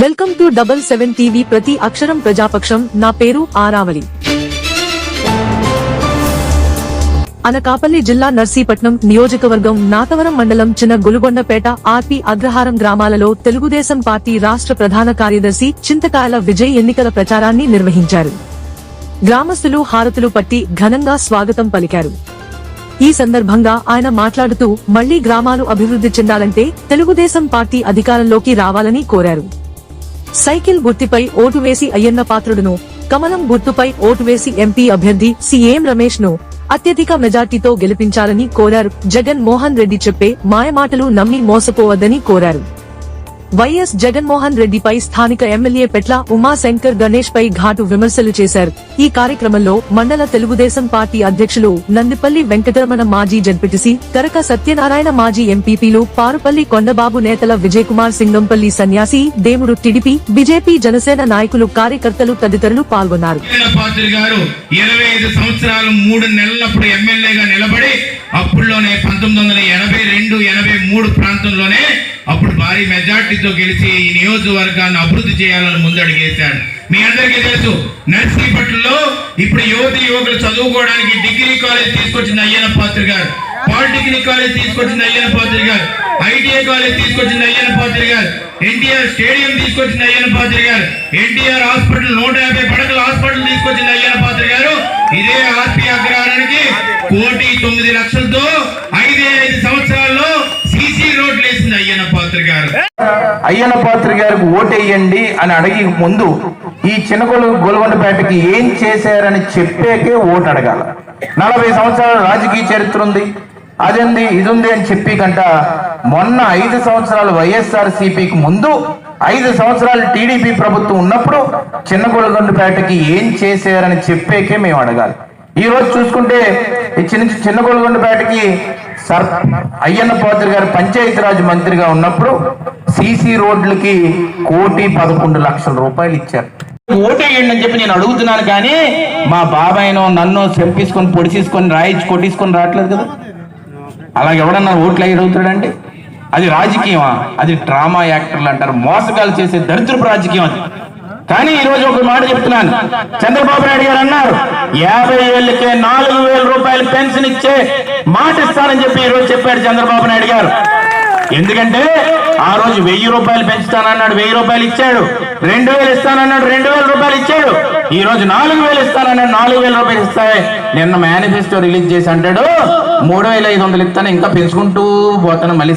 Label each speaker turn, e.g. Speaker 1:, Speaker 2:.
Speaker 1: Welcome to double seven TV ప్రతి అక్షరం ప్రజాపక్షం. నా పేరు ఆరావళి. అనకాపల్లి జిల్లా నర్సీపట్నం నియోజకవర్గం నాతవరం మండలం చిన్న గులుగొండపేట ఆర్పి అగ్రహారం గ్రామాలలో తెలుగుదేశం పార్టీ రాష్ట్ర ప్రధాన కార్యదర్శి చింతకాయల విజయ్ ఎన్నికల ప్రచారాన్ని నిర్వహించారు. గ్రామస్తులు హారతులు పట్టి ఘనంగా స్వాగతం పలికారు. ఈ సందర్భంగా ఆయన మాట్లాడుతూ మళ్ళీ గ్రామాలు అభివృద్ధి చెందాలంటే తెలుగుదేశం పార్టీ అధికారంలోకి రావాలని కోరారు. సైకిల్ గుర్తుపై ఓటు వేసి అయ్యన్న పాత్రుడును కమలం గుర్తుపై ఓటు వేసి ఎంపీ అభ్యర్థి సీఎం రమేష్ను అత్యధిక మెజార్టీతో గెలిపించాలని కోరారు. జగన్ మోహన్ రెడ్డి చెప్పే మాయమాటలు నమ్మి మోసపోవద్దని కోరారు. వైఎస్ జగన్మోహన్ రెడ్డిపై స్థానిక ఎమ్మెల్యే పెట్ల ఉమాశంకర్ గణేష్ పై ఘాటు విమర్శలు చేశారు. ఈ కార్యక్రమంలో మండల తెలుగుదేశం పార్టీ అధ్యక్షులు నందిపల్లి వెంకటరమణ మాజీ జడ్పీటీసీ కరక సత్యనారాయణ మాజీ ఎంపీపీలు పారుపల్లి కొండబాబు నేతల విజయ్ కుమార్ సింగంపల్లి సన్యాసి దేముడు టిడిపి బీజేపీ జనసేన నాయకులు కార్యకర్తలు తదితరులు పాల్గొన్నారు.
Speaker 2: సంవత్సరాలు మూడు నెలలప్పుడు ఎమ్మెల్యేగా నిలబడి అప్పుడులోనే పంతొమ్మిది వందల ఎనభై రెండు ఎనభై మూడు ప్రాంతంలోనే అప్పుడు భారీ మెజార్టీతో గెలిచి ఈ నియోజకవర్గాన్ని అభివృద్ధి చేయాలని ముందడుగేశాడు. మీ అందరికీ తెలుసు నర్సీపట్నంలో ఇప్పుడు యువతి యువకులు చదువుకోవడానికి డిగ్రీ కాలేజ్ తీసుకొచ్చింది అయ్యన పాత్రి గారు. పాలిటెక్నిక్ కాలేజ్ తీసుకొచ్చింది అయ్యన పాత్రి గారు. ఐటీఐ కాలేజ్ తీసుకొచ్చింది అయ్యన పాత్రి గారు. ఎన్టీఆర్ స్టేడియం తీసుకొచ్చింది అయ్యన పాత్రి గారు. ఎన్టీఆర్ హాస్పిటల్ నూట యాభై పడకల హాస్పిటల్ తీసుకొచ్చింది అయ్యన పాత్రి గారు. ఇదే ఆర్పి అగ్రహారానికి కోటి తొమ్మిది లక్షలతో అయ్యన్న పాత్రి
Speaker 3: గారికి ఓటేయండి అని అడిగి ముందు ఈ చిన్నకొలు గోల్కొండపేటకి ఏం చేశారని చెప్పేకే ఓటు అడగాల. నలభై సంవత్సరాల రాజకీయ చరిత్ర ఉంది. అదేంది? ఇది ఉంది అని చెప్పి కంట మొన్న ఐదు సంవత్సరాలు వైఎస్ఆర్ సిపికి ముందు ఐదు సంవత్సరాలు టీడీపీ ప్రభుత్వం ఉన్నప్పుడు చిన్న గోల్కొండపేటకి ఏం చేశారని చెప్పేకే మేము అడగాలి. ఈ రోజు చూసుకుంటే ఈ చిన్న చిన్న గోల్కొండపేటకి సర్ అయ్యన్న పాత్రి గారు పంచాయతీరాజ్ మంత్రిగా ఉన్నప్పుడు సీసీ రోడ్లకి కోటి పదకొండు లక్షల రూపాయలు ఇచ్చారు. ఓటేయండి అని చెప్పి నేను అడుగుతున్నాను కానీ మా బాబాయ్నో నన్ను చెంపేసుకొని పొడిసేసుకొని రాయించి కొట్టేసుకొని రావట్లేదు కదా. అలాగే ఎవడన్నా ఓట్లు అయ్యి అడుగుతాడండి అది రాజకీయమా? అది డ్రామా యాక్టర్లు అంటారు. మోసగాలు చేసే దరిద్రపు రాజకీయం అది. కానీ ఈ రోజు ఒక మాట చెప్తున్నాను. చంద్రబాబు నాయుడు గారు అన్నారు యాభై ఏళ్ళకే నాలుగు వేల రూపాయలు పెన్షన్ ఇచ్చే మాట ఇస్తానని చెప్పి ఈ రోజు చెప్పాడు చంద్రబాబు నాయుడు గారు. ఎందుకంటే ఆ రోజు వెయ్యి రూపాయలు పెంచుతానన్నాడు వెయ్యి రూపాయలు ఇచ్చాడు. రెండు వేలు ఇస్తానన్నాడు రెండు వేల రూపాయలు ఇచ్చాడు. ఈ రోజు నాలుగు వేలు ఇస్తానన్నాడు నాలుగు వేల రూపాయలు ఇస్తాయి నిన్న మేనిఫెస్టో రిలీజ్ చేసి అంటాడు మూడు వేల ఐదు వందలు ఇస్తాను ఇంకా పెంచుకుంటూ పోతాను మళ్ళీ